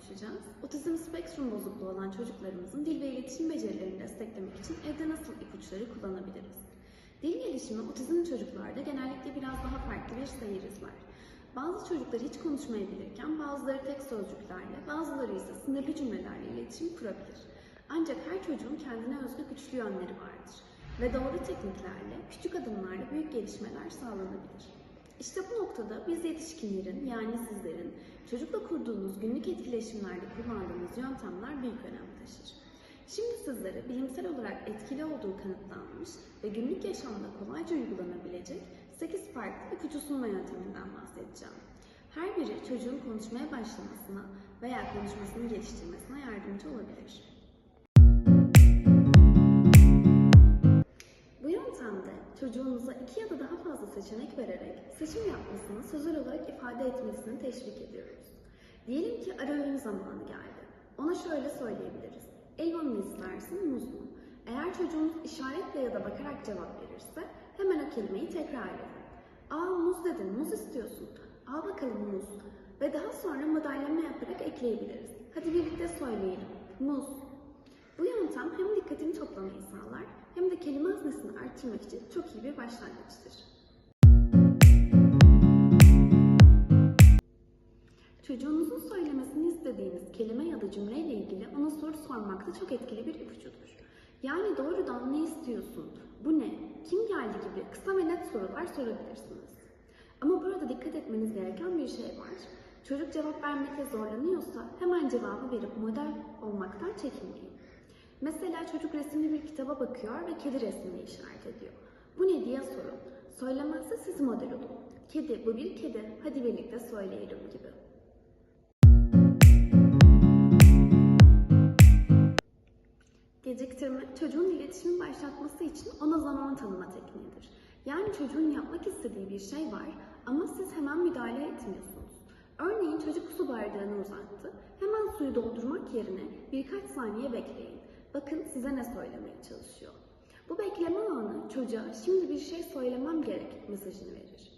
konuşacağız. Otizm spektrum bozukluğu olan çocuklarımızın dil ve iletişim becerilerini desteklemek için evde nasıl ipuçları kullanabiliriz? Dil gelişimi otizmli çocuklarda genellikle biraz daha farklı bir seyir izler. Bazı çocuklar hiç konuşmayabilirken bazıları tek sözcüklerle, bazıları ise sınırlı cümlelerle iletişim kurabilir. Ancak her çocuğun kendine özgü güçlü yönleri vardır ve doğru tekniklerle, küçük adımlarla büyük gelişmeler sağlanabilir. İşte bu noktada biz yetişkinlerin yani sizlerin çocukla kurduğunuz günlük etkileşimlerde kullandığınız yöntemler büyük önem taşır. Şimdi sizlere bilimsel olarak etkili olduğu kanıtlanmış ve günlük yaşamda kolayca uygulanabilecek 8 farklı ipucu sunma yönteminden bahsedeceğim. Her biri çocuğun konuşmaya başlamasına veya konuşmasını geliştirmesine yardımcı olabilir. Çocuğunuza iki ya da daha fazla seçenek vererek seçim yapmasını sözel olarak ifade etmesini teşvik ediyoruz. Diyelim ki ara öğün zamanı geldi. Ona şöyle söyleyebiliriz. Elma mı istersin, muz mu? Eğer çocuğunuz işaretle ya da bakarak cevap verirse hemen o kelimeyi tekrar edin. Aa muz dedin, muz istiyorsun. Al bakalım muz. Ve daha sonra modelleme yaparak ekleyebiliriz. Hadi birlikte söyleyelim. Muz. Bu yöntem hem dikkatini toplamayı sağlar hem de kelime haznesini arttırmak için çok iyi bir başlangıçtır. Çocuğunuzun söylemesini istediğiniz kelime ya da cümleyle ilgili ona soru sormak da çok etkili bir ipucudur. Yani doğrudan ne istiyorsun, bu ne, kim geldi gibi kısa ve net sorular sorabilirsiniz. Ama burada dikkat etmeniz gereken bir şey var. Çocuk cevap vermekte zorlanıyorsa hemen cevabı verip model olmaktan çekinmeyin. Mesela çocuk resimli bir kitaba bakıyor ve kedi resmini işaret ediyor. Bu ne diye sorun. Söylemezse siz model olun. Kedi, bu bir kedi, hadi birlikte söyleyelim gibi. Geciktirme, çocuğun iletişimi başlatması için ona zaman tanıma tekniğidir. Yani çocuğun yapmak istediği bir şey var ama siz hemen müdahale etmiyorsunuz. Örneğin çocuk su bardağını uzattı. Hemen suyu doldurmak yerine birkaç saniye bekleyin. Bakın size ne söylemeye çalışıyor. Bu bekleme anı çocuğa şimdi bir şey söylemem gerek mesajını verir.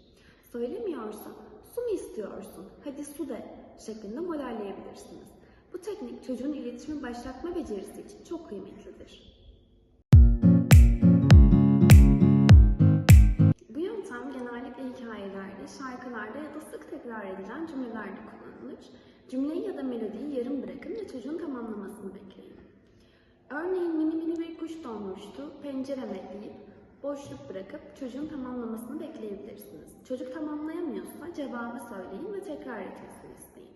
Söylemiyorsa su mu istiyorsun? Hadi su de şeklinde modelleyebilirsiniz. Bu teknik çocuğun iletişimi başlatma becerisi için çok kıymetlidir. Bu yöntem genellikle hikayelerde, şarkılarda ya da sık tekrar edilen cümlelerde kullanılır. Cümleyi ya da melodiyi yarım bırakın ve çocuğun tamamlamasını bekleyin. Örneğin mini mini bir kuş donmuştu, pencereme deyip boşluk bırakıp çocuğun tamamlamasını bekleyebilirsiniz. Çocuk tamamlayamıyorsa cevabı söyleyin ve tekrar etmesini isteyin.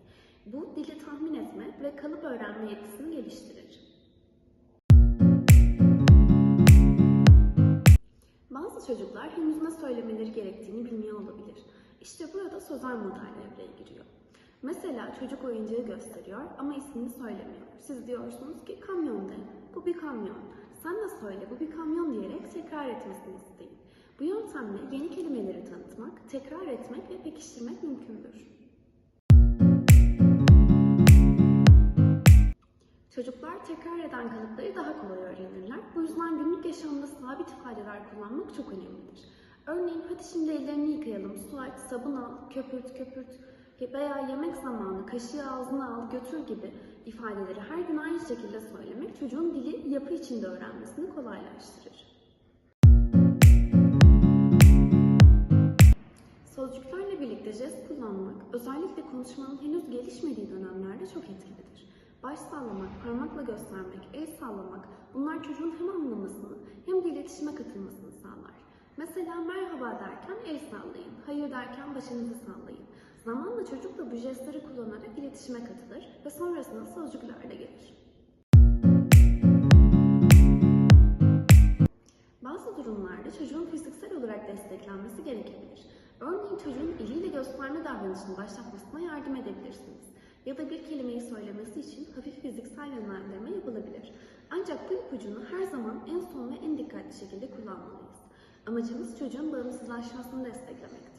Bu dili tahmin etme ve kalıp öğrenme yetisini geliştirir. Bazı çocuklar henüz ne söylemeleri gerektiğini bilmiyor olabilir. İşte burada sözel model devreye giriyor. Mesela çocuk oyuncağı gösteriyor ama ismini söylemiyor. Siz diyorsunuz ki kamyon de. Bu bir kamyon. Sen de söyle bu bir kamyon diyerek tekrar etmesini isteyin. Bu yöntemle yeni kelimeleri tanıtmak, tekrar etmek ve pekiştirmek mümkündür. Çocuklar tekrar eden kalıpları daha kolay öğrenirler. Bu yüzden günlük yaşamda sabit ifadeler kullanmak çok önemlidir. Örneğin hadi şimdi ellerini yıkayalım, su aç, sabun al, köpürt, köpürt veya yemek zamanı kaşığı ağzına al, götür gibi ifadeleri her gün aynı şekilde söylemek çocuğun dili yapı içinde öğrenmesini kolaylaştırır. Sözcüklerle birlikte jest kullanmak, özellikle konuşmanın henüz gelişmediği dönemlerde çok etkilidir. Baş sallamak, parmakla göstermek, el sallamak, bunlar çocuğun hem anlamasını hem de iletişime katılmasını sağlar. Mesela merhaba derken el sallayın, hayır derken başınızı sallayın. Zamanla çocuk da bu jestleri kullanarak iletişime katılır ve sonrasında sözcükler de gelir. Durumlarda çocuğun fiziksel olarak desteklenmesi gerekebilir. Örneğin çocuğun eliyle gösterme davranışını başlatmasına yardım edebilirsiniz. Ya da bir kelimeyi söylemesi için hafif fiziksel yönlendirme yapılabilir. Ancak bu ipucunu her zaman en son ve en dikkatli şekilde kullanmalıyız. Amacımız çocuğun bağımsızlaşmasını desteklemektir.